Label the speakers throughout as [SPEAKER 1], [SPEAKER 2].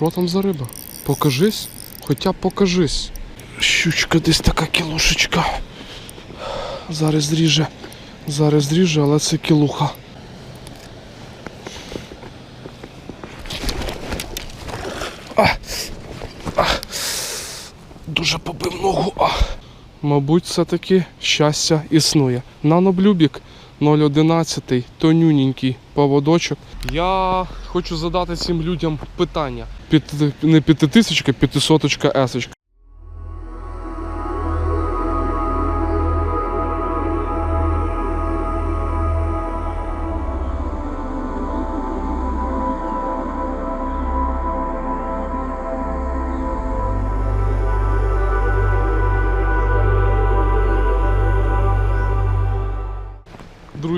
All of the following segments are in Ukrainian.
[SPEAKER 1] Що там за риба? Покажись, хоча б покажись. Щучка десь така кілушечка. Зараз зріже. Зараз зріже, але це кілуха. А, а, дуже побив ногу. А. Мабуть, все-таки щастя існує. Наноблюбік 011, тонюненький поводочок. Я хочу задати цим людям питання. Під, не п'ятитисячка, п'ятисоточка есочка.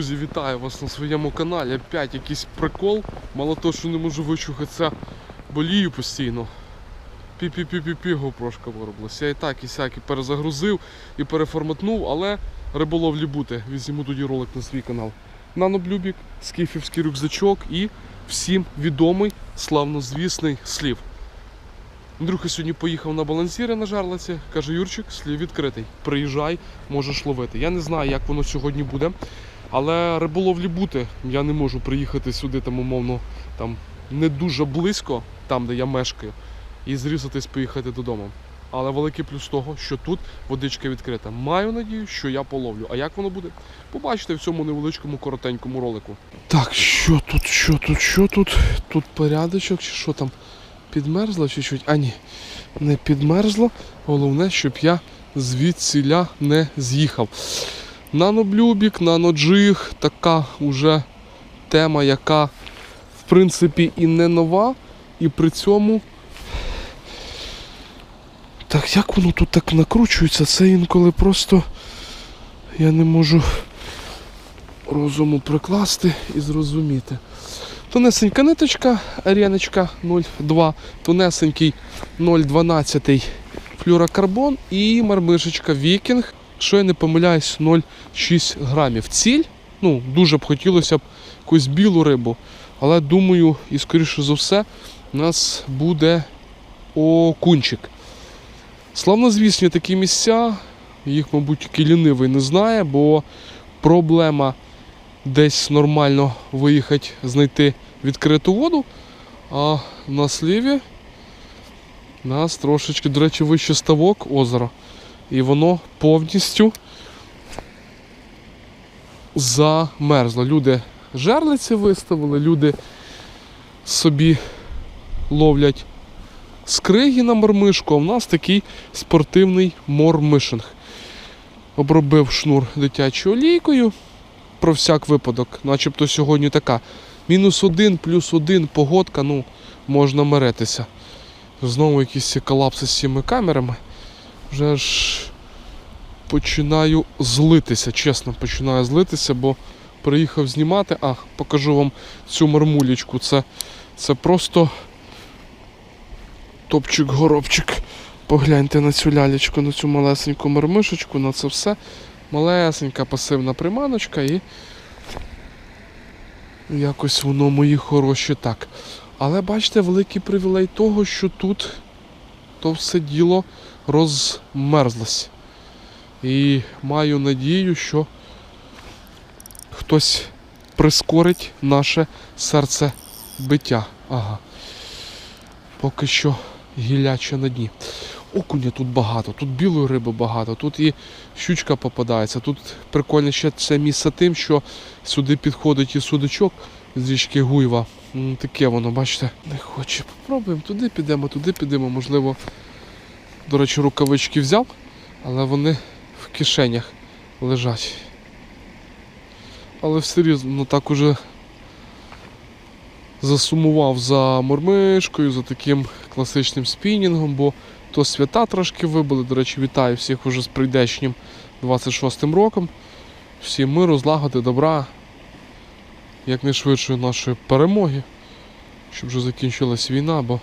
[SPEAKER 1] Друзі, вітаю вас на своєму каналі. Опять якийсь прикол. Мало того, що не можу вичухатися, болію постійно. Пі-пі-пі-пі-пі гопрошка вироблася. Я і так і сяк і перезагрузив і переформатнув, але риболовлі бути. Візьму тоді ролик на свій канал. Наноблюбік, скіфівський рюкзачок і всім відомий славнозвісний слів. Андрюха сьогодні поїхав на балансіри на жарлиці. Каже, Юрчик, слів відкритий. Приїжджай, можеш ловити. Я не знаю, як воно сьогодні буде. Але риболовлі бути, я не можу приїхати сюди, там, умовно, там не дуже близько, там, де я мешкаю, і зрізатись, поїхати додому. Але великий плюс того, що тут водичка відкрита. Маю надію, що я половлю. А як воно буде? Побачите в цьому невеличкому коротенькому ролику. Так, що тут, що тут, що тут? Тут порядочок, чи що там? Підмерзло чуть-чуть? А ні, не підмерзло. Головне, щоб я звідсіля не з'їхав. Наноблюбік, наноджиг, така уже тема, яка в принципі і не нова, і при цьому. Так як воно тут так накручується, це інколи просто я не можу розуму прикласти і зрозуміти. Тонесенька ниточка, ареночка 0,2, тонесенький 0,12 флюрокарбон і мармишечка Вікінг, що я не помиляюсь, 0,6 грамів. Ціль, ну, дуже б хотілося б якусь білу рибу, але думаю, і скоріше за все, у нас буде окунчик. Славнозвісні такі місця, їх, мабуть, тільки лінивий не знає, бо проблема десь нормально виїхати, знайти відкриту воду, а на сліві нас трошечки, до речі, вище ставок озера. І воно повністю замерзло. Люди жерлиці виставили, люди собі ловлять скриги на мормишку, а в нас такий спортивний мормишинг. Обробив шнур дитячою олійкою. Про всяк випадок, начебто сьогодні така. Мінус один, плюс один, погодка, ну, можна миритися. Знову якісь колапси з цими камерами. Вже ж починаю злитися, чесно, починаю злитися, бо приїхав знімати. А, покажу вам цю мармулечку. Це, це просто топчик-горобчик. Погляньте на цю лялечку, на цю малесеньку мармишечку, на це все. Малесенька пасивна приманочка і якось воно мої хороші так. Але бачите, великий привілей того, що тут то все діло розмерзлось. І маю надію, що хтось прискорить наше серцебиття. Ага. Поки що гіляче на дні. Окуня тут багато, тут білої риби багато, тут і щучка попадається. Тут прикольне ще це місце тим, що сюди підходить і судачок з річки Гуйва. Таке воно, бачите, не хоче. Попробуємо, туди підемо, туди підемо. Можливо, до речі, рукавички взяв, але вони в кишенях лежать. Але все рівно ну, так уже засумував за мормишкою, за таким класичним спінінгом, бо то свята трошки вибили. До речі, вітаю всіх уже з прийдешнім 26-м роком. Всім миру, злагоди, добра, якнайшвидшої нашої перемоги, щоб вже закінчилась війна, бо.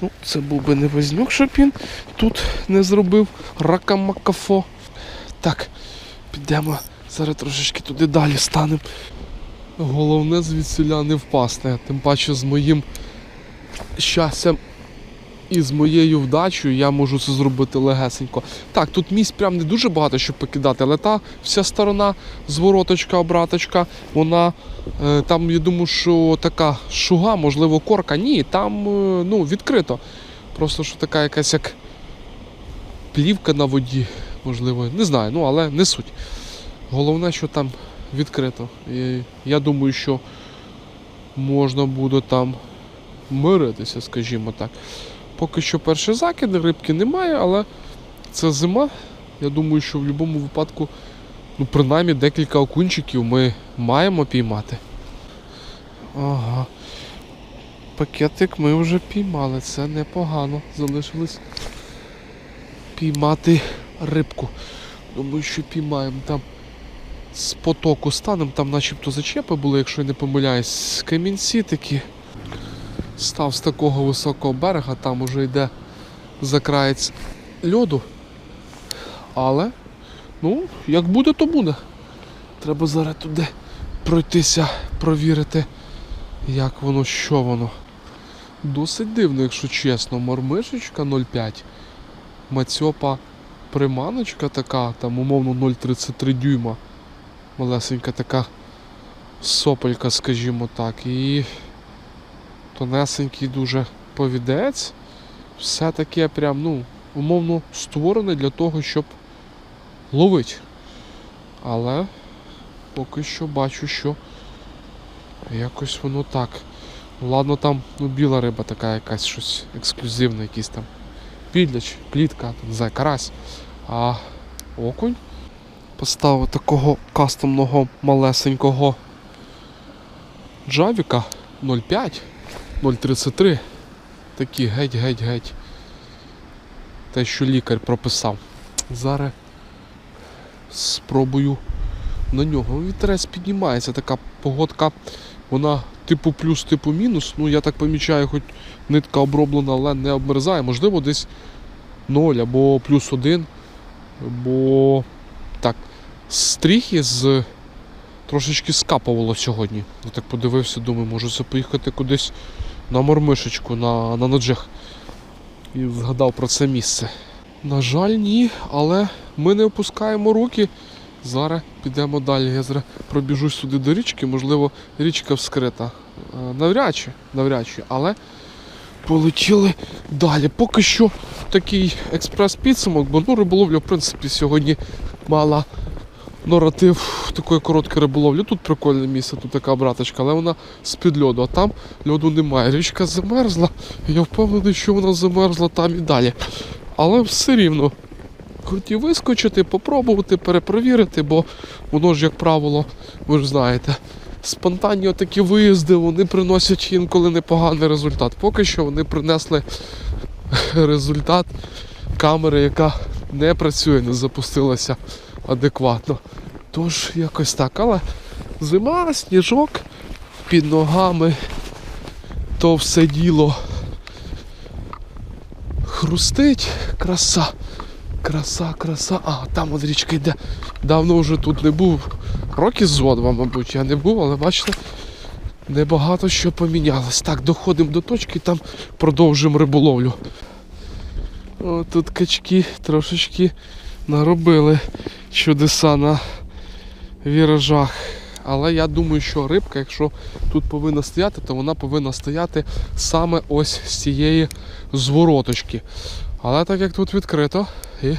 [SPEAKER 1] Ну це був би не Вознюк, щоб він тут не зробив ракамакафо. Так, підемо зараз трошечки туди далі станемо. Головне звідсіля не впасти, тим паче з моїм щастям і з моєю вдачею я можу це зробити легесенько. Так, тут місць прям не дуже багато, щоб покидати, але та вся сторона, звороточка, обраточка, вона е, там, я думаю, що така шуга, можливо, корка. Ні, там е, ну, відкрито. Просто що така якась як плівка на воді, можливо, не знаю, ну але не суть. Головне, що там відкрито. І я думаю, що можна буде там миритися, скажімо так. Поки що перші закиди, рибки немає, але це зима. Я думаю, що в будь-якому випадку, ну, принаймні декілька окунчиків ми маємо піймати. Ага. Пакетик ми вже піймали, це непогано. Залишилось піймати рибку. Думаю, що піймаємо там з потоку станем, там начебто зачепи були, якщо я не помиляюсь, камінці такі. Став з такого високого берега, там уже йде закраєць льоду. Але, ну, як буде, то буде. Треба зараз туди пройтися, провірити, як воно, що воно. Досить дивно, якщо чесно. Мормишечка 0,5. Мацьопа приманочка така, там умовно 0,33 дюйма. Малесенька така сопелька, скажімо так. І тонесенький дуже повідець. Все таке прям, ну, умовно створене для того, щоб ловити. Але поки що бачу, що якось воно так. Ладно, там ну, біла риба така якась щось ексклюзивне, якийсь там підляч, плітка, там, знаю, карась. А окунь поставив такого кастомного малесенького джавіка 0,5, 0,33. Такі геть-геть-геть. Те, що лікар прописав. Зараз спробую на нього. Вітерець піднімається, така погодка, вона типу плюс, типу мінус. Ну, я так помічаю, хоч нитка оброблена, але не обмерзає. Можливо, десь 0 або плюс 1. Бо так, стріхи з трошечки скапувало сьогодні. Я так подивився, думаю, може це поїхати кудись на мормишечку, на, на наджих. І згадав про це місце. На жаль, ні, але ми не опускаємо руки. Зараз підемо далі. Я зараз пробіжусь сюди до річки, можливо, річка вскрита. Е, Навряд чи, навряд чи, але полетіли далі. Поки що такий експрес-підсумок, бо ну, риболовля, в принципі, сьогодні мала наратив такої короткої риболовлі. Тут прикольне місце, тут така браточка, але вона з-під льоду, а там льоду немає. Річка замерзла, я впевнений, що вона замерзла там і далі. Але все рівно хотів вискочити, попробувати, перепровірити, бо воно ж, як правило, ви ж знаєте, спонтанні такі виїзди вони приносять інколи непоганий результат. Поки що вони принесли результат камери, яка не працює, не запустилася адекватно. Тож якось так. Але зима, сніжок під ногами, то все діло хрустить, краса. Краса, краса. А, там от річка йде. Давно вже тут не був. Роки зо два, мабуть, я не був, але бачите, небагато що помінялось. Так, доходимо до точки, там продовжуємо риболовлю. О, тут качки трошечки наробили чудеса на віражах. Але я думаю, що рибка, якщо тут повинна стояти, то вона повинна стояти саме ось з цієї звороточки. Але так як тут відкрито, і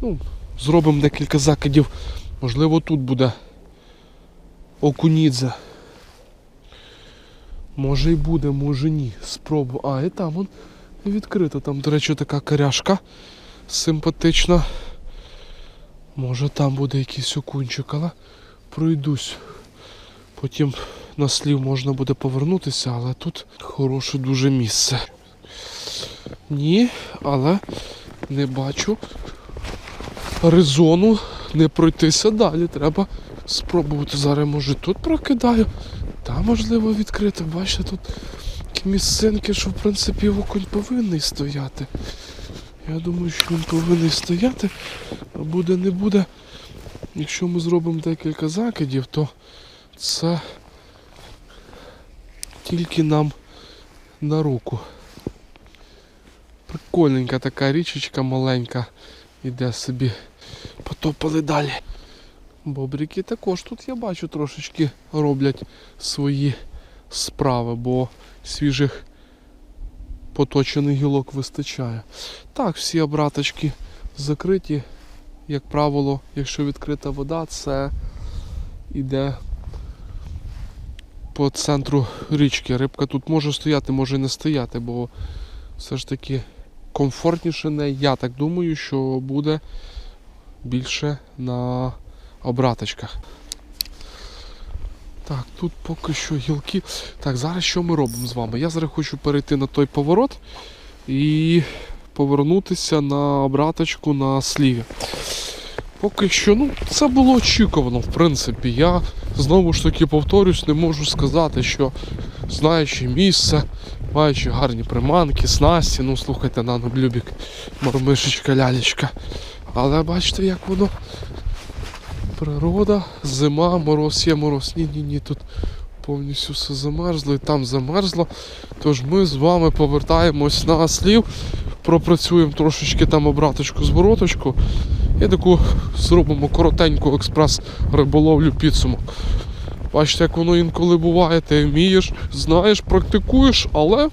[SPEAKER 1] ну, зробимо декілька закидів. Можливо, тут буде окунідзе. Може і буде, може ні. Спробую. А, і там он відкрито. Там, до речі, така коряшка симпатична. Може там буде якийсь окунчик, але пройдусь. Потім на слів можна буде повернутися, але тут хороше дуже місце. Ні, але не бачу резону не пройтися далі. Треба спробувати. Зараз може тут прокидаю. Там можливо відкрити. Бачите, тут місцинки, що в принципі окунь повинний стояти. Я думаю, що він повинен стояти, а буде не буде. Якщо ми зробимо декілька закидів, то це тільки нам на руку. Прикольненька така річечка маленька. Іде собі. Потопали далі. Бобрики також тут я бачу трошечки роблять свої справи, бо свіжих поточених гілок вистачає. Так, всі обраточки закриті. Як правило, якщо відкрита вода, це йде по центру річки. Рибка тут може стояти, може не стояти, бо все ж таки комфортніше не. Я так думаю, що буде більше на обраточках. Так, тут поки що гілки. Так, зараз що ми робимо з вами? Я зараз хочу перейти на той поворот і повернутися на обраточку на сліві. Поки що, ну, це було очікувано, в принципі. Я знову ж таки повторюсь, не можу сказати, що знаючи місце, маючи гарні приманки, снасті, ну слухайте, нано Блюбік, мормишечка, лялечка. Але бачите, як воно природа, зима, мороз є мороз. Ні, ні, ні, тут повністю все замерзло і там замерзло. Тож ми з вами повертаємось на слів, пропрацюємо трошечки там обраточку звороточку і таку зробимо коротеньку експрес риболовлю підсумок. Бачите, як воно інколи буває, ти вмієш, знаєш, практикуєш, але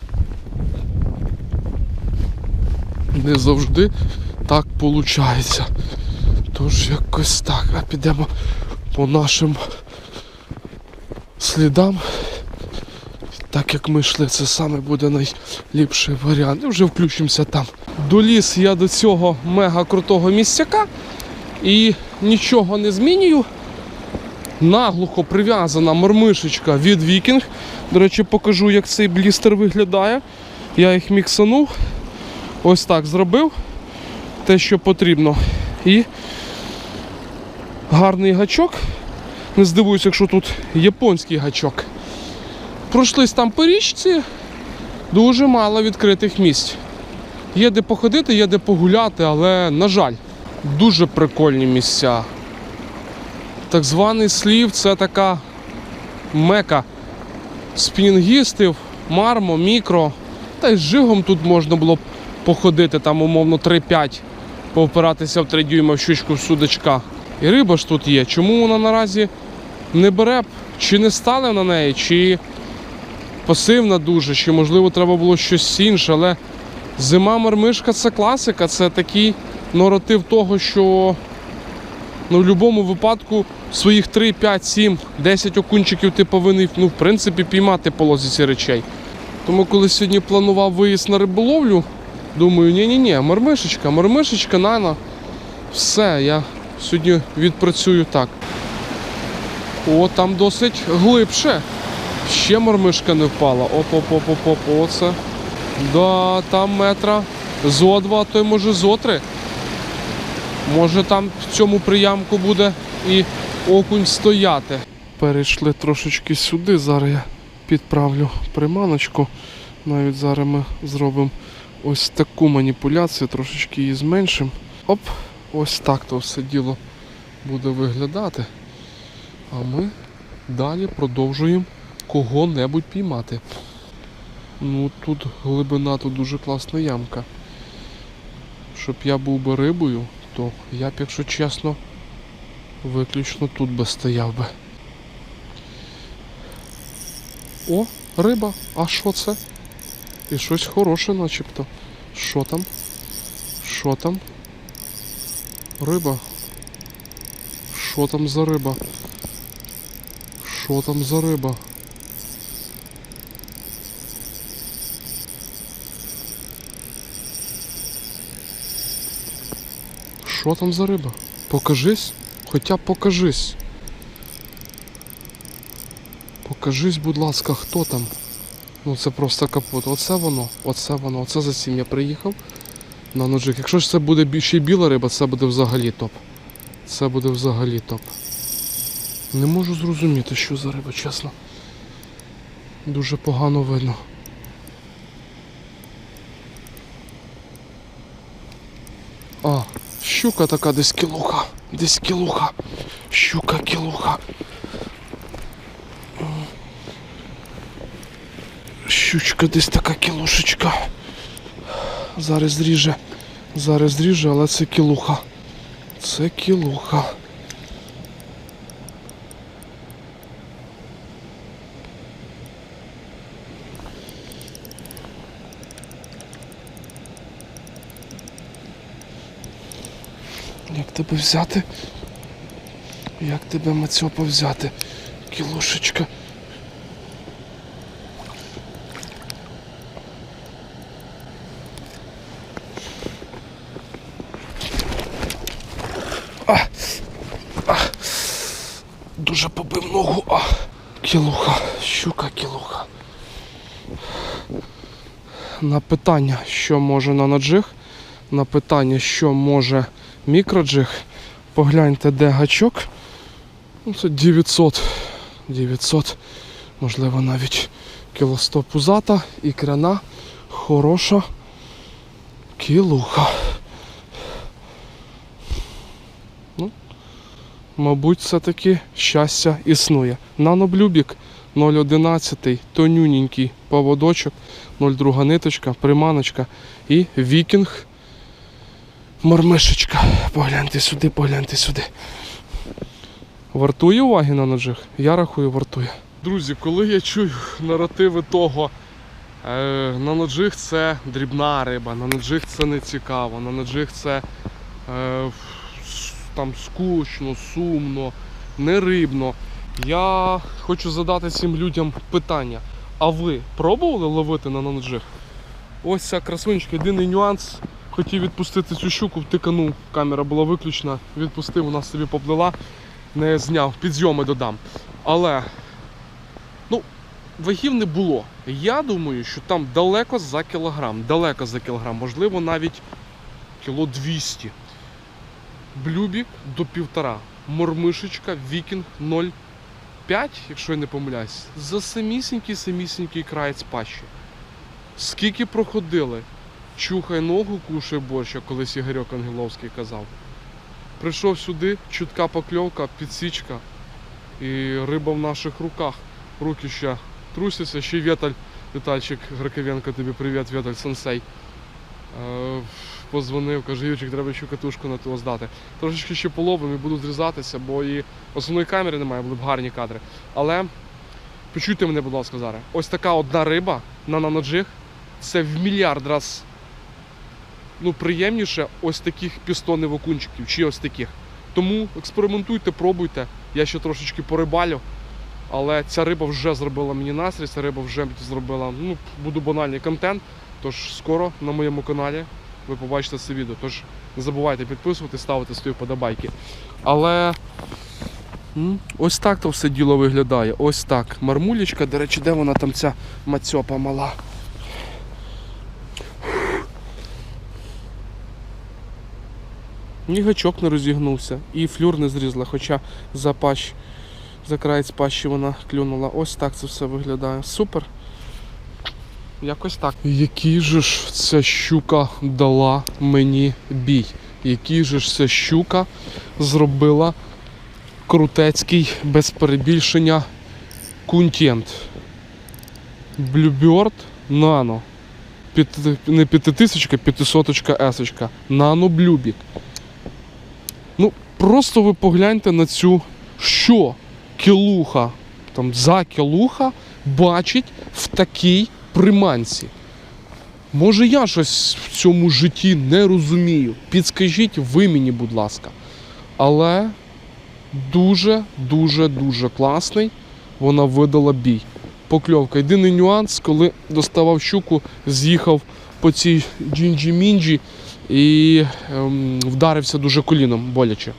[SPEAKER 1] не завжди так виходить. Тож якось так. А підемо по нашим слідам. Так як ми йшли, це саме буде найліпший варіант. І вже включимося там. Доліз я до цього мега крутого місцяка і нічого не змінюю. Наглухо прив'язана мормишечка від Вікінг. До речі, покажу, як цей блістер виглядає. Я їх міксанув. Ось так зробив. Те, що потрібно. І гарний гачок. Не здивуюся, якщо тут японський гачок. Пройшлись там по річці, дуже мало відкритих місць. Є де походити, є де погуляти, але, на жаль, дуже прикольні місця. Так званий слів це така мека спінінгістів, мармо, мікро. Та й з жигом тут можна було б походити, там умовно 3-5, повпиратися в 3 дюйма в щучку в судачка. І риба ж тут є. Чому вона наразі не бере? Чи не стали на неї, чи пасивна дуже, чи можливо треба було щось інше, але зима мармишка це класика, це такий наратив того, що ну, в будь-якому випадку своїх 3, 5, 7, 10 окунчиків ти повинен ну, в принципі, піймати по лозіці речей. Тому коли сьогодні планував виїзд на риболовлю, думаю, ні-ні-ні, мармишечка, мармишечка, нана. Все, я сьогодні відпрацюю так. О, там досить глибше. Ще мормишка не впала. Оп-оп-оп-оп-оп, оце. Да, там метра зо два, а то й може зо три. Може там в цьому приямку буде і окунь стояти. Перейшли трошечки сюди, зараз я підправлю приманочку. Навіть зараз ми зробимо ось таку маніпуляцію, трошечки її зменшимо. Оп, ось так то все діло буде виглядати. А ми далі продовжуємо кого-небудь піймати. Ну тут глибина, тут дуже класна ямка. Щоб я був би рибою, то я б, якщо чесно, виключно тут би стояв би. О, риба, а що це? І щось хороше начебто. Що там? Що там? Риба. Що там за риба? Що там за риба? Що там за риба? Покажись, хоча покажись. Покажись, будь ласка, хто там. Ну це просто капут. Оце воно, оце воно, оце за цим я приїхав на ножик. Якщо ж це буде ще й біла риба, це буде взагалі топ. Це буде взагалі топ. Не можу зрозуміти, що за риба, чесно. Дуже погано видно. А, щука така десь кілуха. Десь кілуха. Щука кілуха. Щучка десь така кілушечка. Зараз зріже. Зараз зріже, але це кілуха. Це кілуха. Як тебе взяти? Як тебе Мацьопа взяти? Кілушечка. А, а, дуже побив ногу. А, кілуха, щука кілуха. На питання, що може наноджиг, на питання, що може мікроджиг, погляньте, де гачок. Ну, це 900, 900, можливо, навіть кіло 100 пузата, ікряна, хороша кілуха. Ну, мабуть, все-таки щастя існує. Наноблюбік 0,11, тонюненький поводочок, 0,2 ниточка, приманочка і вікінг. Мормишечка. Погляньте сюди, погляньте сюди. Вартує уваги на ножих? Я рахую, вартує. Друзі, коли я чую наративи того, е, на ножих це дрібна риба, на ножих це не цікаво, на ножих це е, там скучно, сумно, не рибно. Я хочу задати цим людям питання. А ви пробували ловити на ножих? Ось ця красунечка, єдиний нюанс. Хотів відпустити цю щуку, втиканув, камера була виключена, відпустив, вона собі поплила, не зняв, підйоми додам. Але ну, вагів не було. Я думаю, що там далеко за кілограм, далеко за кілограм, можливо, навіть кіло 200. Блюбік до півтора. Мормишечка, вікінг 0,5, якщо я не помиляюсь, за самісінький самісінький краєць пащі. Скільки проходили? Чухай ногу, кушай борщ, як колись Ігорьок Ангеловський казав. Прийшов сюди, чутка покльовка, підсічка і риба в наших руках. Руки ще трусяться, ще й Вєталь, Вітальчик Граковенко, тобі привіт, Вєталь Сенсей. Позвонив, каже, Юрчик, треба ще катушку на того здати. Трошечки ще половим і буду зрізатися, бо і основної камери немає, були б гарні кадри. Але почуйте мене, будь ласка, зараз. Ось така одна риба на наноджиг. Це в мільярд раз ну, приємніше ось таких пістонів окунчиків чи ось таких. Тому експериментуйте, пробуйте. Я ще трошечки порибалю. Але ця риба вже зробила мені настрій, ця риба вже зробила, ну, буду банальний контент. Тож скоро на моєму каналі ви побачите це відео. Тож не забувайте підписувати, ставити свої вподобайки. Але ось так то все діло виглядає. Ось так. Мармулечка, до речі, де вона там ця мацьопа мала? Ні гачок не розігнувся, і флюр не зрізла, хоча за пащ, за краєць пащі вона клюнула. Ось так це все виглядає. Супер. Якось так. Який же ж ця щука дала мені бій? Який же ж ця щука зробила крутецький без перебільшення контент? Bluebird Nano. П'яти- Не п'ятитисячка, п'ятисоточка есочка. Nano Bluebik. Ну, просто ви погляньте на цю, що кілуха, там за кілуха бачить в такій приманці. Може, я щось в цьому житті не розумію. Підскажіть ви мені, будь ласка. Але дуже, дуже, дуже класний. Вона видала бій. Покльовка. Єдиний нюанс, коли доставав щуку, з'їхав по цій джінджі-мінджі і ем, вдарився дуже коліном боляче.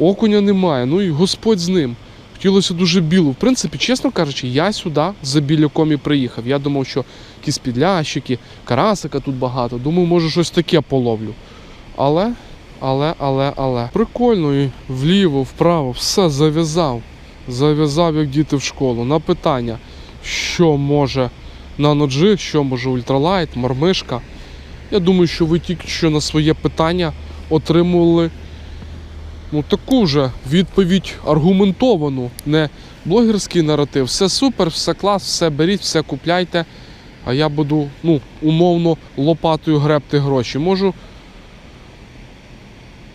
[SPEAKER 1] Окуня немає, ну і Господь з ним. Хотілося дуже білу. В принципі, чесно кажучи, я сюди за біляком і приїхав. Я думав, що якісь підлящики, карасика тут багато. Думав, може щось таке половлю. Але, але, але, але. Прикольно і вліво, вправо, все зав'язав. Зав'язав, як діти в школу. На питання, що може наноджиг, що може ультралайт, мормишка. Я думаю, що ви тільки що на своє питання отримували ну таку же відповідь аргументовану, не блогерський наратив. Все супер, все клас, все беріть, все купляйте. А я буду, ну, умовно, лопатою гребти гроші. Можу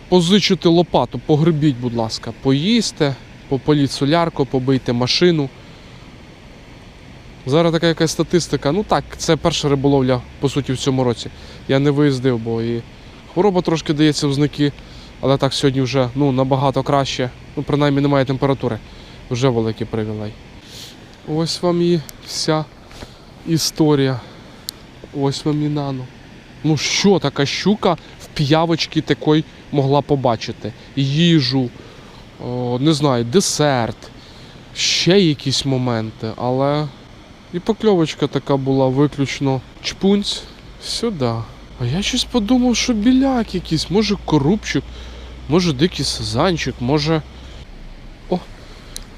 [SPEAKER 1] позичити лопату, погребіть, будь ласка, поїсте, попаліть солярку, побийте машину. Зараз така якась статистика. Ну так, це перша риболовля, по суті, в цьому році. Я не виїздив, бо і хвороба трошки дається в знаки, але так сьогодні вже ну, набагато краще. Ну, принаймні немає температури. Вже великий привілей. Ось вам і вся історія. Ось вам і нано. Ну що така щука в п'явочці такої могла побачити? Їжу, о, не знаю, десерт, ще якісь моменти, але і покльовочка така була виключно чпунць сюди. А я щось подумав, що біляк якийсь, може корубчик, може дикий сазанчик, може. О,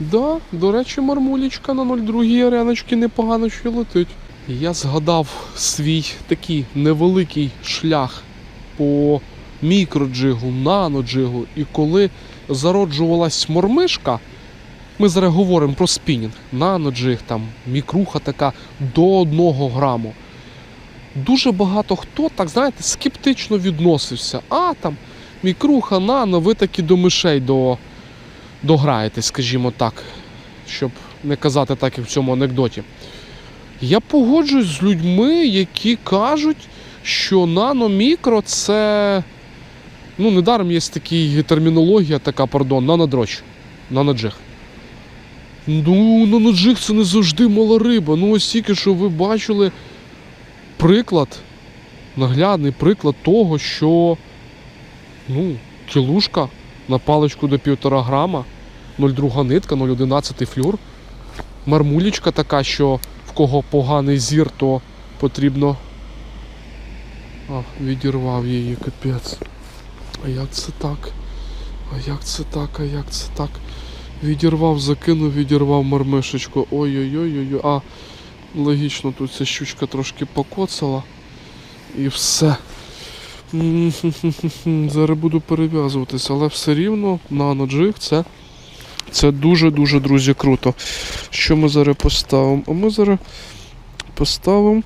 [SPEAKER 1] да, до речі, мармулечка на 02 ареночки непогано ще летить. Я згадав свій такий невеликий шлях по мікроджигу, наноджигу, і коли зароджувалась мормишка, ми зараз говоримо про спінінг, наноджиг, там, мікруха така до 1 граму. Дуже багато хто, так знаєте, скептично відносився. А там мікруха, нано, ви таки до мишей до, дограєтесь, скажімо так, щоб не казати так, як в цьому анекдоті. Я погоджуюсь з людьми, які кажуть, що нано-мікро це. Ну, недаром є така термінологія, така, пардон, нанодрощ, наноджиг. Ну, наноджиг це не завжди мала риба. Ну, ось тільки що ви бачили приклад, наглядний приклад того, що ну, кілушка на паличку до півтора грама, 0,2 нитка, 0,11 флюр. Мармулічка така, що в кого поганий зір, то потрібно. А, відірвав її капець. А як це так? А як це так? А як це так? Відірвав, закинув, відірвав мармишечку. Ой-ой-ой-ой. А логічно, тут ця щучка трошки покоцала. І все. Зараз буду перев'язуватися, але все рівно наноджиг це, це дуже-дуже, друзі, круто. Що ми зараз поставимо? А ми зараз поставимо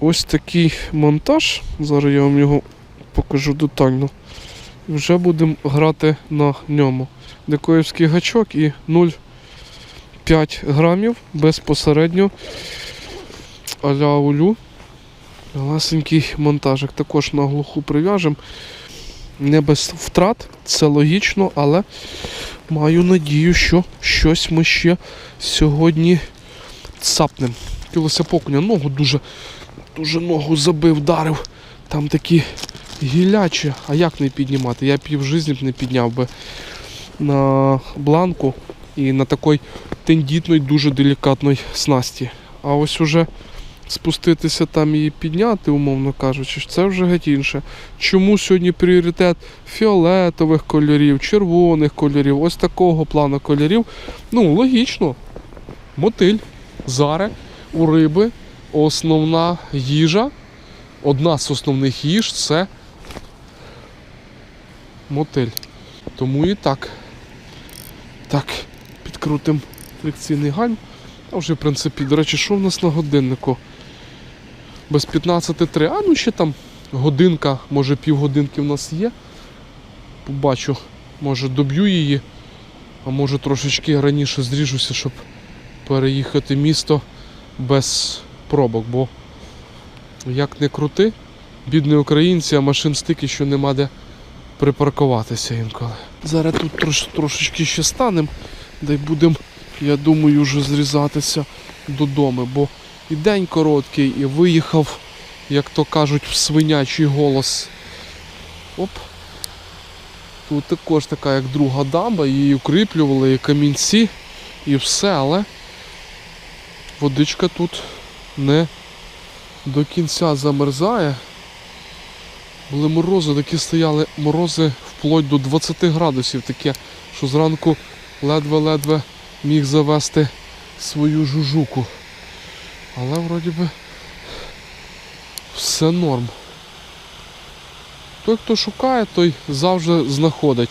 [SPEAKER 1] ось такий монтаж. Зараз я вам його покажу детально. Вже будемо грати на ньому. Декоївський гачок і 0,5 грамів безпосередньо аля улю. Ласенький монтажик. Також на глуху прив'яжемо. Не без втрат, це логічно, але маю надію, що щось ми ще сьогодні цапнемо. Хотілося покуня, ногу дуже, дуже ногу забив, вдарив. Там такі гілячі, а як не піднімати? Я пів житті б не підняв би на бланку і на такій тендітної, дуже делікатної снасті. А ось уже спуститися там і підняти, умовно кажучи, це вже геть інше. Чому сьогодні пріоритет фіолетових кольорів, червоних кольорів, ось такого плану кольорів? Ну, логічно. Мотиль. Заре у риби основна їжа. Одна з основних їж це мотиль. Тому і так. Так, підкрутимо фрикційний гальм. А вже, в принципі, до речі, що в нас на годиннику? Без 15.3, а ну ще там годинка, може півгодинки в нас є. Побачу, може доб'ю її, а може трошечки раніше зріжуся, щоб переїхати місто без пробок, бо як не крути, бідні українці, а машин стільки, що нема де припаркуватися інколи. Зараз тут трош, трошечки ще станемо, де будемо, я думаю, вже зрізатися додому, бо і день короткий, і виїхав, як то кажуть, в свинячий голос. Оп. Тут також така, як друга дамба, її укріплювали, і камінці, і все, але водичка тут не до кінця замерзає. Були морози, такі стояли морози вплоть до 20 градусів, таке, що зранку ледве-ледве міг завести свою жужуку. Але вроді би все норм. Той, хто шукає, той завжди знаходить.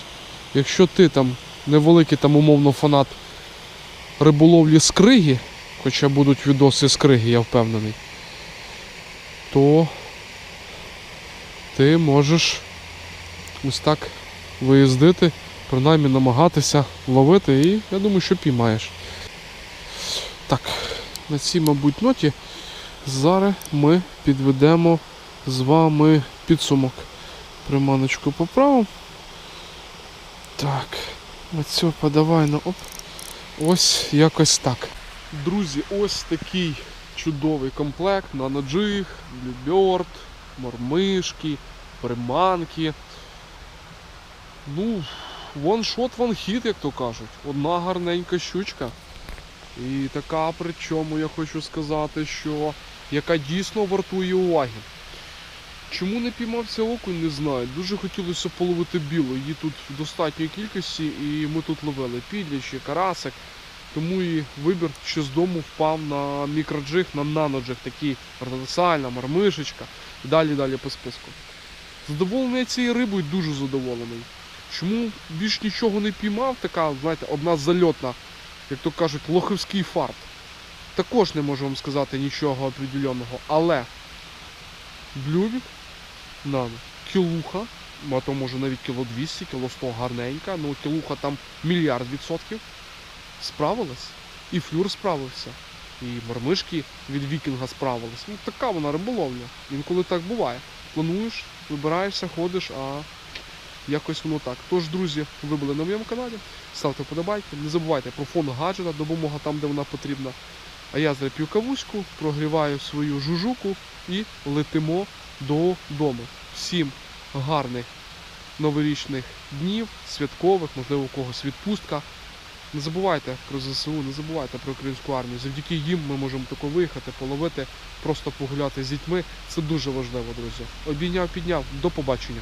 [SPEAKER 1] Якщо ти там невеликий там умовно фанат риболовлі з криги, хоча будуть відоси з криги, я впевнений, то ти можеш ось так виїздити, принаймні намагатися ловити і я думаю, що піймаєш. Так, на цій, мабуть, ноті зараз ми підведемо з вами підсумок. Приманочку поправимо. Так, оцю подавай на оп. Ось якось так. Друзі, ось такий чудовий комплект на наджиг, блюберт, мормишки, приманки. Ну, one hit, як то кажуть. Одна гарненька щучка. І така, причому я хочу сказати, що яка дійсно вартує уваги. Чому не піймався окунь, не знаю. Дуже хотілося половити білу. Її тут в достатньої кількості, і ми тут ловили підлічі, карасик. Тому і вибір ще з дому впав на мікроджиг, на наноджиг, такий ортодоксальна, мармишечка далі далі по списку. Задоволений цією рибою, дуже задоволений. Чому більш нічого не піймав, така, знаєте, одна зальотна, як то кажуть, лоховський фарт. Також не можу вам сказати нічого определеного, але блювік, нано, кілуха, а то може навіть кіло 200, кіло 100 гарненька, ну кілуха там мільярд відсотків. Справилась. І флюр справився. І мормишки від вікінга справились. Ну така вона риболовля. Інколи так буває. Плануєш, вибираєшся, ходиш, а якось воно так. Тож, друзі, ви були на моєму каналі. Ставте вподобайки. Не забувайте про фон гаджета, допомога там, де вона потрібна. А я зараз кавуську, прогріваю свою жужуку і летимо додому. Всім гарних новорічних днів, святкових, можливо, у когось відпустка. Не забувайте про ЗСУ, не забувайте про українську армію. Завдяки їм ми можемо тако виїхати, половити, просто погуляти з дітьми. Це дуже важливо, друзі. Обійняв, підняв. До побачення.